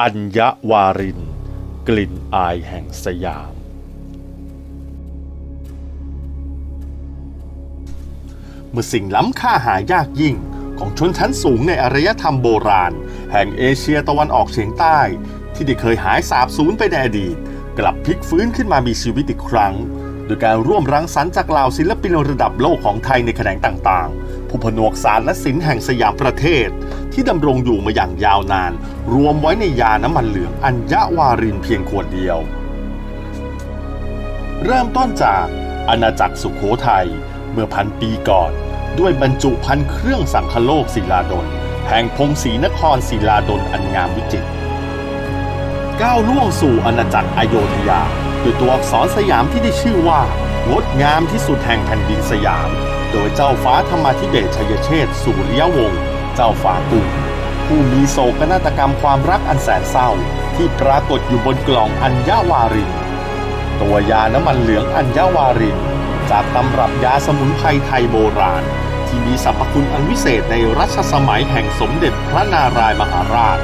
อัญญวาริน กลิ่นอายแห่งสยาม เมื่อสิ่งล้ำค่าหายากยิ่งของชนชั้นสูงในอารยธรรมโบราณ แห่งเอเชียตะวันออกเฉียงใต้ ที่ได้เคยหายสาบสูญไปในอดีต กลับพลิกฟื้นขึ้นมามีชีวิตอีกครั้ง โดยการร่วมรังสรรค์จากเหล่าศิลปินระดับโลกของไทยในแขนงต่างๆ ผู้ผนวกสารและศิลป์แห่งสยามประเทศ ที่ดำรงอยู่มาอย่างยาวนาน รวมไว้ในยาน้ำมันเหลืองอัญญวารินเพียงขวดเดียว เริ่มต้นจากอาณาจักรสุขโขทัยเมื่อพันปีก่อน ด้วยบรรจุพันเครื่องสังคโลกศิลาดลแห่งพงศรีนครศิลาดลอันงามวิจิตรก้าวล่วงสู่อาณาจักรอโยธยาด้วยตัวอักษรสยามที่ได้ชื่อว่างดงามที่สุดแห่งแผ่นดินสยาม โดยเจ้าฟ้าธรรมาธิเบศชัยเชษฐ์สุริยวงศ์เจ้าฟ้ากุ่ผู้มีโศกนาฏกรรมความรักอันแสนเศร้า ที่ปรากฏอยู่บนกล่องอัญญาวาริน ตัวยาน้ำมันเหลืองอัญญาวาริน จากตำรับยาสมุนไพรไทยโบราณ ที่มีสรรพคุณอันวิเศษในรัชสมัยแห่งสมเด็จพระนารายมหาราช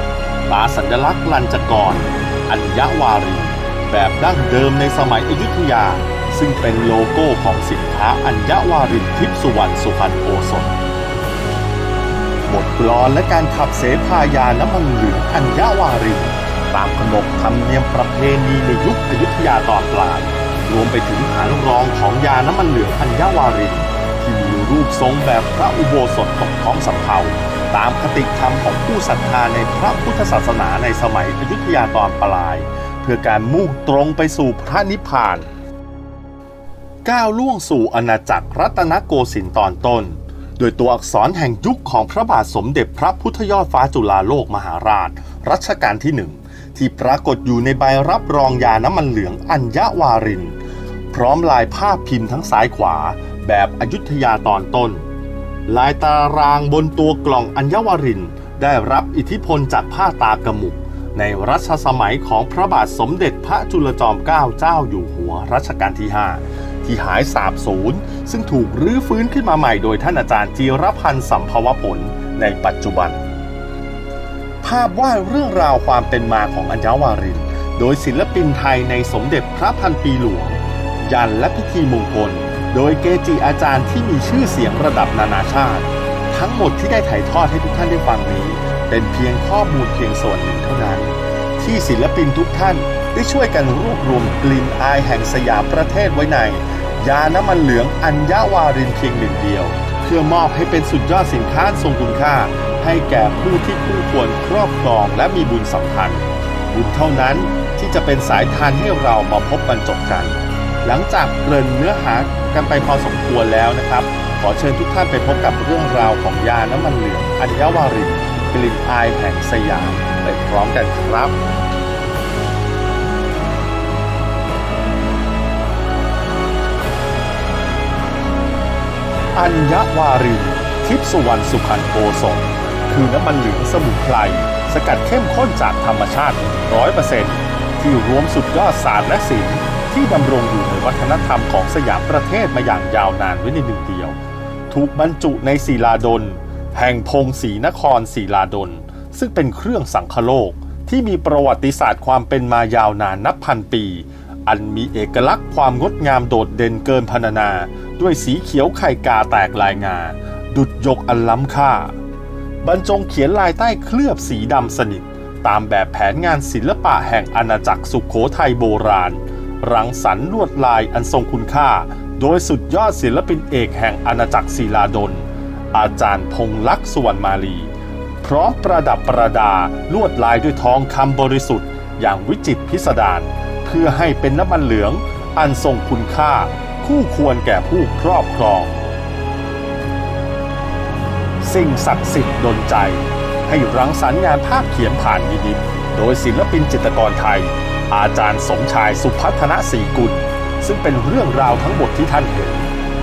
ตาสัญลักษณ์ลัญจกร อัญญาวาริน แบบดั้งเดิมในสมัยอยุธยา ซึ่งเป็นโลโก้ของสินค้าอัญญวารินทิพสุวรรณสุพรรณโอสถบทกลอนและการขับเสพายาน้ำมันเหลืองอัญญวารินตามขนบธรรมเนียมประเพณีในยุคอยุธยาตอนปลาย รวมไปถึงฐานรองของยาน้ำมันเหลืองอัญญวารินที่มีรูปทรงแบบพระอุโบสถตกท้องสำเภาตามคติธรรมของผู้ศรัทธาในพระพุทธศาสนาในสมัยอยุธยาตอนปลาย เพื่อการมุ่งตรงไปสู่พระนิพพาน ก้าวล่วงสู่อาณาจักรรัตนโกสินทร์ตอนต้น โดยตัวอักษรแห่งยุคของพระบาทสมเด็จพระพุทธยอดฟ้าจุฬาโลกมหาราช รัชกาลที่หนึ่งที่ปรากฏอยู่ในใบรับรองยาน้ำมันเหลืองอัญญวาริน พร้อมลายภาพพิมพ์ทั้งซ้ายขวา แบบอยุธยาตอนต้น ลายตารางบนตัวกล่องอัญญวาริน ได้รับอิทธิพลจากผ้าตากระหมุกในรัชสมัยของพระบาทสมเด็จพระจุลจอมเกล้าเจ้าอยู่หัวรัชกาลที่ 5 ที่หายสาบสูญซึ่งถูกรื้อฟื้นขึ้นมาใหม่โดยท่านอาจารย์จีรพันธ์สัมภวผลในปัจจุบัน ภาพวาดเรื่องราวความเป็นมาของอัญญวาริน โดยศิลปินไทยในสมเด็จพระพันปีหลวง ยันและพิธีมงคล โดยเกจิอาจารย์ที่มีชื่อเสียงระดับนานาชาติ ทั้งหมดที่ได้ถ่ายทอดให้ทุกท่านได้ฟังนี้ เป็นเพียงข้อมูลเพียงส่วนหนึ่งเท่านั้น ที่ศิลปินทุกท่านได้ช่วยกันรวบรวมกลิ่นอายแห่งสยามประเทศไว้ใน ยาน้ำมันเหลืองอัญญาวารินเพียงหนึ่งเดียว เพื่อมอบให้เป็นสุดยอดสินค้าทรงคุณค่า ให้แก่ผู้ที่คู่ควรครอบครองและมีบุญสัมพันธ์บุญเท่านั้นที่จะเป็นสายทานให้เรามาพบบรรจบกัน หลังจากเกริ่นเนื้อหากันไปพอสมควรแล้วนะครับ ขอเชิญทุกท่านไปพบกับเรื่องราวของยาน้ำมันเหลืองอัญญาวารินกลิ่นอายแห่งสยามไปพร้อมกันครับ อัญญวารินทิพสุวรรณสุพรรณโอสถ คือน้ำมันเหลืองสมุนไพรสกัดเข้มข้นจากธรรมชาติ 100%ที่รวมสุดยอดศาสตร์และศิลป์ที่ดำรงอยู่ในวัฒนธรรมของสยามประเทศมาอย่างยาวนานไว้ในหนึ่งเดียว ถูกบรรจุในศิลาดล แห่งพงศรีนครศิลาดล ซึ่งเป็นเครื่องสังคโลกที่มีประวัติศาสตร์ความเป็นมายาวนานนับพันปี อันมีเอกลักษณ์ความงดงามโดดเด่นเกินพรรณนา ด้วยสีเขียวไข่กาแตกลายงา ดุดยกอันล้ำค่า บรรจงเขียนลายใต้เคลือบสีดำสนิท ตามแบบแผนงานศิลปะแห่งอาณาจักรสุขโขทัยโบราณ รังสรรค์ลวดลายอันทรงคุณค่า โดยสุดยอดศิลปินเอกแห่งอาณาจักรศิลาดล อาจารย์พงลักษณ์สุวรรณมาลี พร้อมประดับประดาลวดลายด้วยทองคำบริสุทธิ์ อย่างวิจิตรพิสดาร เพื่อให้เป็นน้ำมันเหลืองอันทรงคุณค่า คู่ควรแก่ผู้ครอบครอง สิ่งศักดิ์สิทธิ์ดลใจ ให้รังสรรค์งานภาพเขียนผ่านมินิโดยศิลปินจิตรกรไทย อาจารย์สมชายสุพัฒนศรีกุล ซึ่งเป็นเรื่องราวทั้งหมดที่ท่านเห็น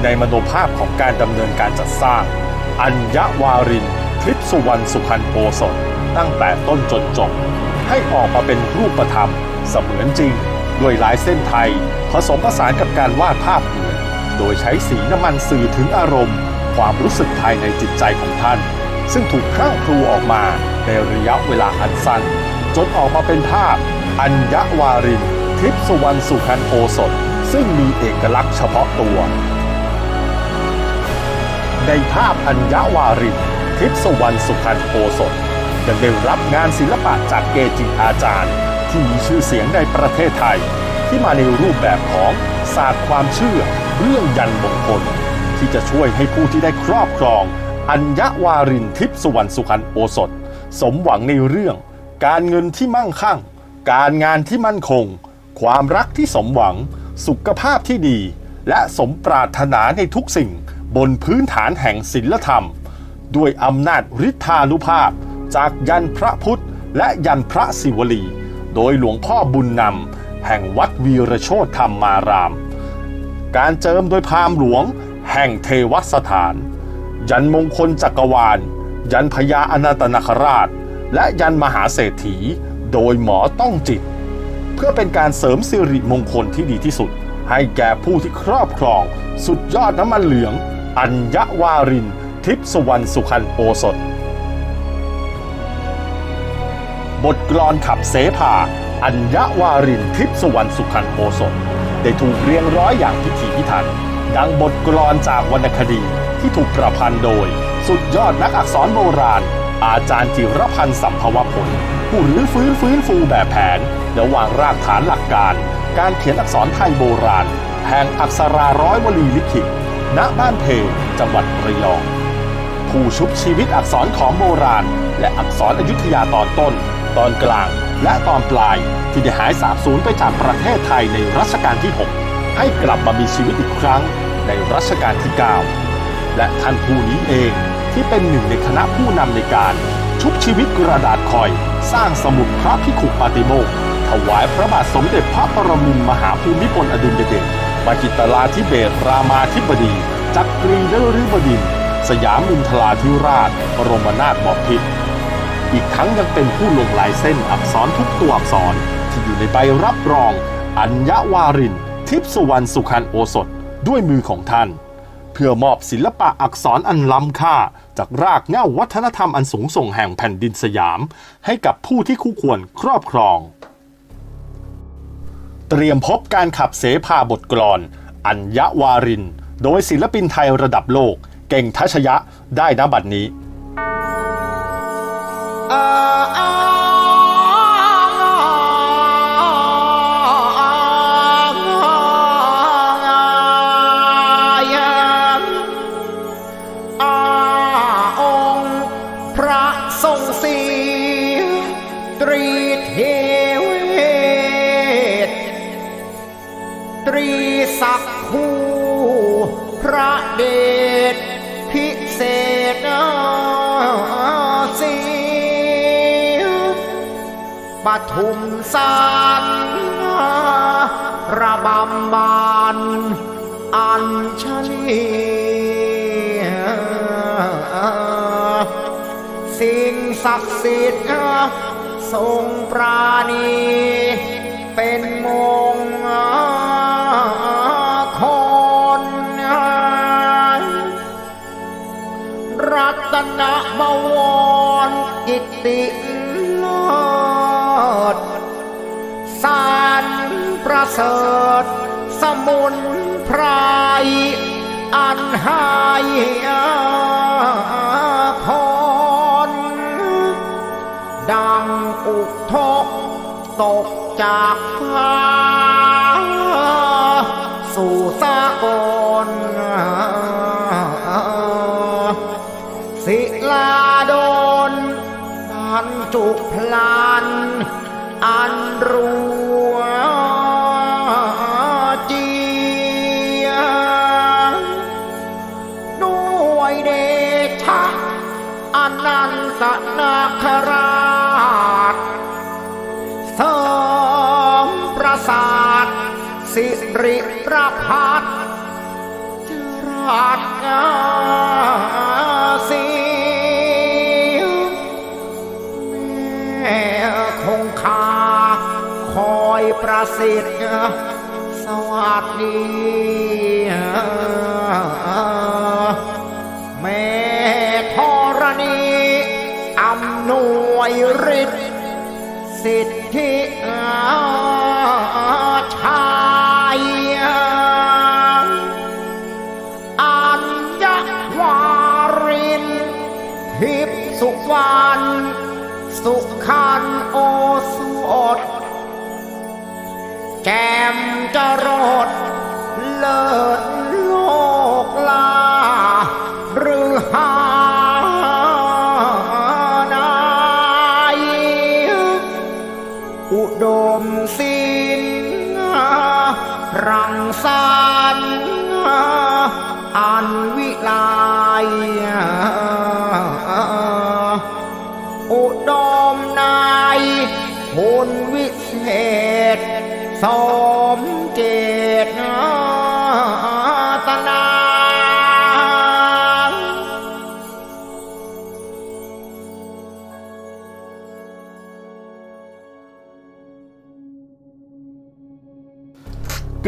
ในมโนภาพของการดำเนินการจัดสร้าง อัญญวารินคลิปสุวรรณสุพรรณโอสถตั้งแต่ต้นจนจบให้ออกมาเป็นรูปธรรมเสมือนจริง ด้วยลายเส้นไทย ผสมผสานกับการวาดภาพเหมือนโดยใช้สีน้ำมันสื่อถึงอารมณ์ ความรู้สึกภายในจิตใจของท่าน ซึ่งถูกพรั่งพรูออกมาในระยะเวลาอันสั้น จนออกมาเป็นภาพ อัญญวารินทิพสุวรรณสุขันโอสถ ซึ่งมีเอกลักษณ์เฉพาะตัว ในภาพอัญญวารินทิพสุวรรณสุขันโอสถยังได้รับงานศิลปะจากเกจิอาจารย์ ที่มีชื่อเสียงในประเทศไทย ที่มาในรูปแบบของศาสตร์ความเชื่อ เรื่องยันมงคล ที่จะช่วยให้ผู้ที่ได้ครอบครอง อัญญวารินทิพสุวรรณสุขันโอสถ สมหวังในเรื่อง การเงินที่มั่งคั่ง การงานที่มั่นคง ความรักที่สมหวัง สุขภาพที่ดี และสมปรารถนาในทุกสิ่ง บนพื้นฐานแห่งศีลธรรม ด้วยอำนาจฤทธานุภาพ จากยันพระพุทธและยันพระศิวลี โดยหลวงพ่อบุญนำแห่งวัดวีรโชธธรรมาราม การเจิมโดยพราหมณ์หลวง แห่งเทวสถาน ยันมงคลจักรวาล ยันพญาอนันตนาคราช และยันมหาเศรษฐี โดยหมอต้องจิต เพื่อเป็นการเสริมสิริมงคลที่ดีที่สุด ให้แก่ผู้ที่ครอบครอง สุดยอดน้ำมันเหลือง อัญญวาริน ทิพสุวรรณสุขันโอสถ บทกลอนขับเสภา อัญญวารินทิพสุวรรณสุขันโอสถ ได้ถูกเรียงร้อยอย่างพิถีพิถัน ดังบทกลอนจากวรรณคดีที่ถูกประพันธ์โดย สุดยอดนักอักษรโบราณ อาจารย์จิรพันธ์สัมภวผลผู้รื้อฟื้นฟื้นฟูแบบแผนและวางรากฐานหลักการ การเขียนอักษรไทยโบราณ แห่งอักษราร้อยวลีลิขิตณบ้านเพจังหวัดระยองผู้ชุบชีวิตอักษรของโบราณ และอักษรอยุธยาตอนต้น ตอนกลาง และตอนปลายที่ได้หายสาบสูญไปจากประเทศไทยในรัชกาลที่ 6 ให้กลับมามีชีวิตอีกครั้งในรัชกาลที่ 9 และท่านผู้นี้เองที่เป็นหนึ่งในคณะผู้นำในการชุบชีวิตกระดาษคอย สร้างสมุดพระพิขุปาติโมกข์ถวายพระบาทสมเด็จพระปรมินทรมหาภูมิพลอดุลยเดชมหิตลาธิเบศรามาธิบดี จักรีนฤบดินทร์สยามินทราธิราช บรมนาถบพิตร อีกทั้งยังเป็นผู้ลงลายเส้นอักษรทุกตัวอักษร ที่อยู่ในใบรับรอง อัญญวาริน ทิพสุวรรณสุขันโอสถด้วยมือของท่าน เพื่อมอบศิลปะอักษรอันล้ำค่า จากรากเหง้าวัฒนธรรมอันสูงส่งแห่งแผ่นดินสยาม ให้กับผู้ที่คู่ควรครอบครอง เตรียมพบการขับเสภาบทกลอน อัญญวาริน โดยศิลปินไทยระดับโลก เก่งทัชยะได้นบัดนี้ อ ปทุมสารระบำบานอัญชลีสิ่งศักดิ์สิทธิ์ทรงปราณีเป็นมงคลรัตนบวรกิติ เสริฐสมุนไพรอันหายพรดังอุกทกตกจากฟ้าสู่สากลศิลาดนบรรจุพลันอันรั นันตนาคราชเสริมประสาทสิริประพัฒน์จราชงาสีแม่คงคาคอยประสิทธิ์สวัสดี ฤทธิ์สิทธิชายอัญญวารินทิพสุวรรณสุขันโอสดแก้มจรดเลิศ สารอันวิไลอุดมในคุณวิเศษสม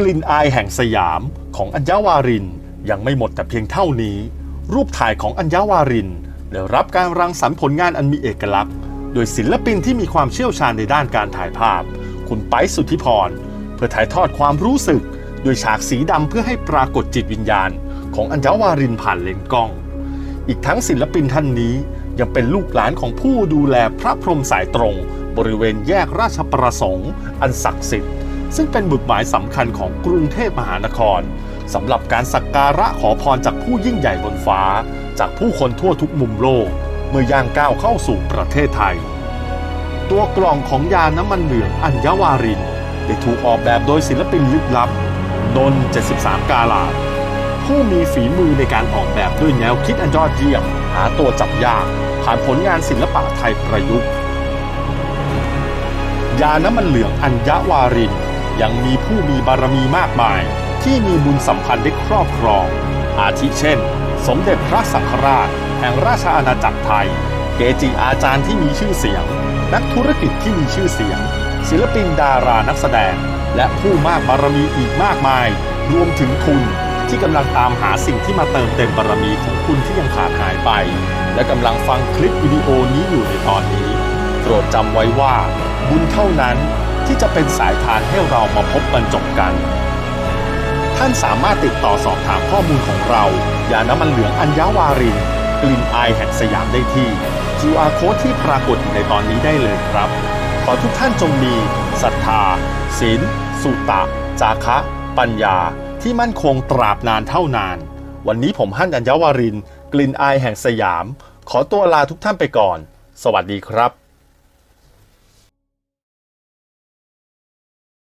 กลิ่นอายแห่งสยามของอัญญาวารินยังไม่หมดแต่เพียงเท่านี้ รูปถ่ายของอัญญาวารินได้รับการรังสรรค์ผลงานอันมีเอกลักษณ์ โดยศิลปินที่มีความเชี่ยวชาญในด้านการถ่ายภาพ คุณไปสุทธิพร เพื่อถ่ายทอดความรู้สึก โดยฉากสีดำเพื่อให้ปรากฏจิตวิญญาณ ของอัญญาวารินผ่านเลนส์กล้อง อีกทั้งศิลปินท่านนี้ยังเป็นลูกหลานของผู้ดูแลพระพรหมสายตรง บริเวณแยกราชประสงค์ อันศักดิ์สิทธิ์ ซึ่งเป็นบุตหมายสำคัญของกรุงเทพมหานครสำหรับการสักการะขอพรจากผู้ยิ่งใหญ่บนฟ้า จากผู้คนทั่วทุกมุมโลก เมื่อย่างก้าวเข้าสู่ประเทศไทย ตัวกล่องของยาน้ำมันเหลืองอัญญวาริน ได้ถูกออกแบบโดยศิลปินลึกลับนนท์73 กาลาดผู้มีฝีมือในการออกแบบด้วยแนวคิดอันยอดเยี่ยมหาตัวจับยาก ผ่านผลงานศิลปะไทยประยุกต์ ยาน้ำมันเหลืองอัญญวาริน ยังมีผู้มีบารมีมากมาย ที่มีบุญสัมพันธ์ได้ครอบครอง อาทิเช่น สมเด็จพระสังฆราช แห่งราชอาณาจักรไทย เกจิอาจารย์ที่มีชื่อเสียง นักธุรกิจที่มีชื่อเสียง ศิลปินดารานักแสดง และผู้มากบารมีอีกมากมาย รวมถึงคุณที่กำลังตามหาสิ่งที่มาเติมเต็มบารมีของคุณที่ยังขาดหายไป และกำลังฟังคลิปวิดีโอนี้อยู่ในตอนนี้โปรดจำไว้ว่า บุญเท่านั้น ที่จะเป็นสายทานให้เรามาพบบรรจบกัน ท่านสามารถติดต่อสอบถามข้อมูลของเรา ยาน้ำมันเหลืองอัญญาวาริน กลิ่นอายแห่งสยามได้ที่ QR code ที่ปรากฏอยู่ในตอนนี้ได้เลยครับ ขอทุกท่านจงมีศรัทธาศีลสุตะ จาคะ ปัญญา ที่มั่นคงตราบนานเท่านาน วันนี้ผมฮั่นอัญญาวาริน กลิ่นอายแห่งสยาม ขอตัวลาทุกท่านไปก่อน สวัสดีครับ